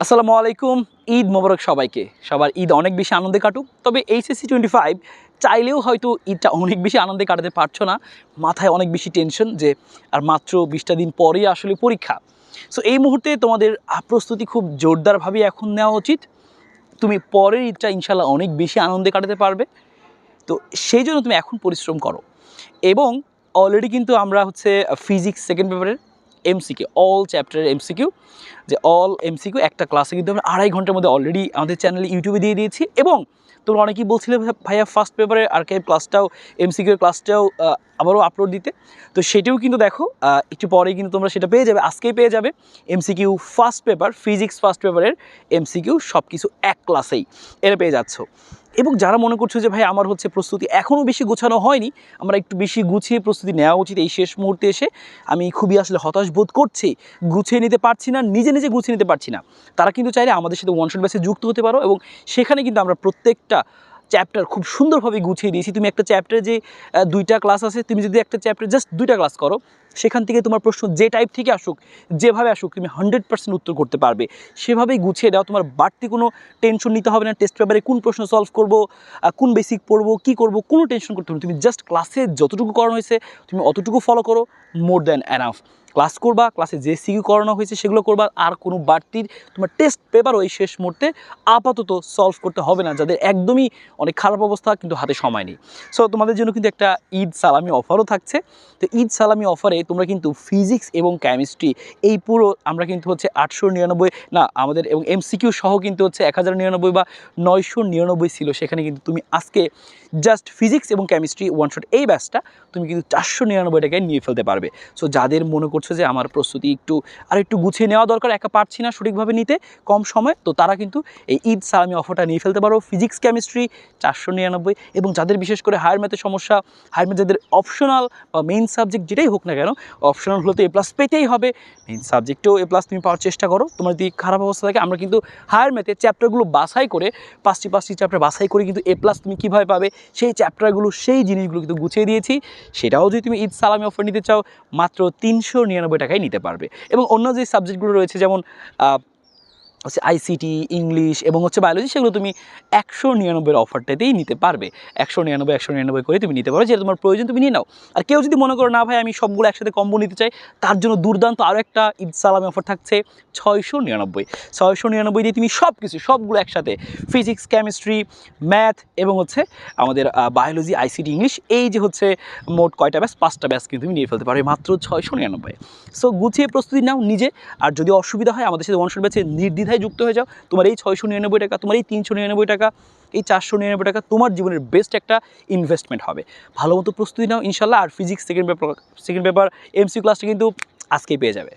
আসসালামু আলাইকুম, ঈদ মোবারক সবাইকে। সবার ঈদ অনেক বেশি আনন্দে কাটুক, তবে এইচএসসি টোয়েন্টি ফাইভ চাইলেও হয়তো ঈদটা অনেক বেশি আনন্দে কাটাতে পারছ না। মাথায় অনেক বেশি টেনশন যে, আর মাত্র বিশটা দিন পরেই আসলে পরীক্ষা। সো এই মুহূর্তে তোমাদের প্রস্তুতি খুব জোরদারভাবে এখন নেওয়া উচিত। তুমি পরের ঈদটা ইনশাল্লাহ অনেক বেশি আনন্দে কাটাতে পারবে। তো, সেই জন্য তুমি এখন পরিশ্রম করো। এবং অলরেডি কিন্তু আমরা হচ্ছে ফিজিক্স সেকেন্ড পেপারের এমসিকিউ অল চ্যাপ্টারের এমসিকিউ যে অল এমসিকিউ একটা ক্লাসে কিন্তু আমরা আড়াই ঘণ্টার মধ্যে অলরেডি আমাদের চ্যানেলে ইউটিউবে দিয়ে দিয়েছি এবং তোমরা অনেকেই বলছিলে ভাই- ভাইয়া ফার্স্ট পেপারের আর্কাইভ ক্লাসটাও এমসিকিউ ক্লাসটাও আবারও আপলোড দিতে। তো সেটাও কিন্তু দেখো একটু পরে কিন্তু তোমরা সেটা পেয়ে যাবে, আজকেই পেয়ে যাবে MCQ first paper physics first পেপারের এমসিকিউ সব কিছু এক ক্লাসেই এটা পেয়ে যাচ্ছ। এবং যারা মনে করছ যে ভাই আমার হচ্ছে প্রস্তুতি এখনও বেশি গোছানো হয়নি, আমরা একটু বেশি গুছিয়ে প্রস্তুতি নেওয়া উচিত এই শেষ মুহূর্তে এসে। আমি খুবই আসলে হতাশ বোধ করছি, গুছিয়ে নিতে পারছি না, নিজে নিজে গুছিয়ে নিতে পারছি না, তারা কিন্তু চাইলে আমাদের সাথে ওয়ান শট ব্যাচে যুক্ত হতে পারো এবং সেখানে কিন্তু আমরা প্রত্যেকটা চ্যাপ্টার খুব সুন্দরভাবে গুছিয়ে দিয়েছি। তুমি একটা চ্যাপ্টারে যে দুইটা ক্লাস আছে, তুমি যদি একটা চ্যাপ্টার জাস্ট দুইটা ক্লাস করো সেখান থেকে তোমার প্রশ্ন যে টাইপ থেকে আসুক, যেভাবে আসুক, তুমি হান্ড্রেড পার্সেন্ট উত্তর করতে পারবে। সেভাবেই গুছিয়ে দাও, তোমার বাড়তি কোনো টেনশন নিতে হবে না টেস্ট পেপারে কোন প্রশ্ন সলভ করব কোন বেসিক পড়ব, কী করব, কোনো টেনশন করতে হবে তুমি জাস্ট ক্লাসে যতটুকু করানো হয়েছে, তুমি অতটুকু ফলো করো মোর দ্যান অ্যানাফ ক্লাস করবা ক্লাসে যে সিকিউ করানো হয়েছে, সেগুলো করবা, আর কোনো বাড়তির তোমার টেস্ট পেপারও এই শেষ মুহূর্তে আপাতত সলভ করতে হবে না, যাদের একদমই অনেক খারাপ অবস্থা, কিন্তু হাতে সময় নেই। সো তোমাদের জন্য কিন্তু একটা ঈদ সালামি অফারও থাকছে। তো ঈদ সালামি অফারে তোমরা কিন্তু ফিজিক্স এবং কেমিস্ট্রি এই পুরো আমরা কিন্তু হচ্ছে আটশো নিরানব্বই, না, আমাদের এবং এমসিকিউ সহ কিন্তু হচ্ছে এক হাজার নিরানব্বই বা নয়শো নিরানব্বই ছিল। সেখানে কিন্তু তুমি আজকে জাস্ট ফিজিক্স এবং কেমিস্ট্রি ওয়ান শট এই ব্যাচটা তুমি কিন্তু চারশো নিরানব্বই টাকায় নিয়ে ফেলতে পারবে। সো যাদের মনে করছ যে আমার প্রস্তুতি একটু আর একটু গুছিয়ে নেওয়া দরকার, একা পারছি না সঠিকভাবে নিতে কম সময়, তো তারা কিন্তু এই ঈদ সালামি অফারটা নিয়ে ফেলতে পারো। ফিজিক্স কেমিস্ট্রি চারশো নিরানব্বই এবং যাদের বিশেষ করে হায়ার ম্যাথের সমস্যা হায়ার ম্যাথ যাদের অপশনাল বা মেইন সাবজেক্ট যেটাই হোক না কেন অপশনাল হলে তো এ প্লাস পেতেই হবে। মেন সাবজেক্টেও এ প্লাস তুমি পাওয়ার চেষ্টা করো। তোমার যদি খারাপ অবস্থা থাকে, আমরা কিন্তু হায়ার ম্যাথে চ্যাপ্টারগুলো বাছাই করে, পাঁচটি পাঁচটি চ্যাপ্টার বাছাই করে কিন্তু এ প্লাস তুমি কীভাবে পাবে, সেই চ্যাপ্টারগুলো সেই জিনিসগুলো কিন্তু গুছিয়ে দিয়েছি। সেটাও যদি তুমি ঈদ সালামি অফার নিতে চাও, মাত্র তিনশো নিরানব্বই টাকায় নিতে পারবে। এবং অন্য যে সাবজেক্টগুলো রয়েছে, যেমন হচ্ছে আইসিটি ইংলিশ এবং হচ্ছে বায়োলজি সেগুলো তুমি একশো নিরানব্বইয়ের অফারটাতেই নিতে পারবে। একশো নিরানব্বই একশো নিরানব্বই করে তুমি নিতে পারো, যেটা তোমার প্রয়োজন তুমি নিয়ে নাও। আর কেউ যদি মনে করো, না ভাই, আমি সবগুলো একসাথে কম্বো নিতে চাই তার জন্য দুর্দান্ত আরও একটা ঈদ সালামি অফার থাকছে, ছয়শো নিরানব্বই। ছয়শো নিরানব্বই দিয়ে তুমি সব কিছু সবগুলো একসাথে ফিজিক্স কেমিস্ট্রি ম্যাথ এবং হচ্ছে আমাদের বায়োলজি আইসিটি ইংলিশ এই যে হচ্ছে মোট কয়টা ব্যাস পাঁচটা ব্যাস কিন্তু তুমি নিয়ে ফেলতে পারবে, মাত্র ছয়শো নিরানব্বই। সো গুছিয়ে প্রস্তুতি নাও নিজে, আর যদি অসুবিধা হয় আমাদের সাথে ওয়ানশট ব্যাচে নির্দ্বিধায় যুক্ত হয়ে যাও। তোমার এই ছয়শো নিরানব্বই টাকা, তোমার এই তিনশো নিরানব্বই টাকা, এই চারশো নিরানব্বই টাকা তোমার জীবনের বেস্ট একটা ইনভেস্টমেন্ট হবে। ভালো মতো প্রস্তুতি নাও, ইনশাল্লাহ। আর physics second paper second paper MC ক্লাসটা কিন্তু আজকেই পেয়ে যাবে।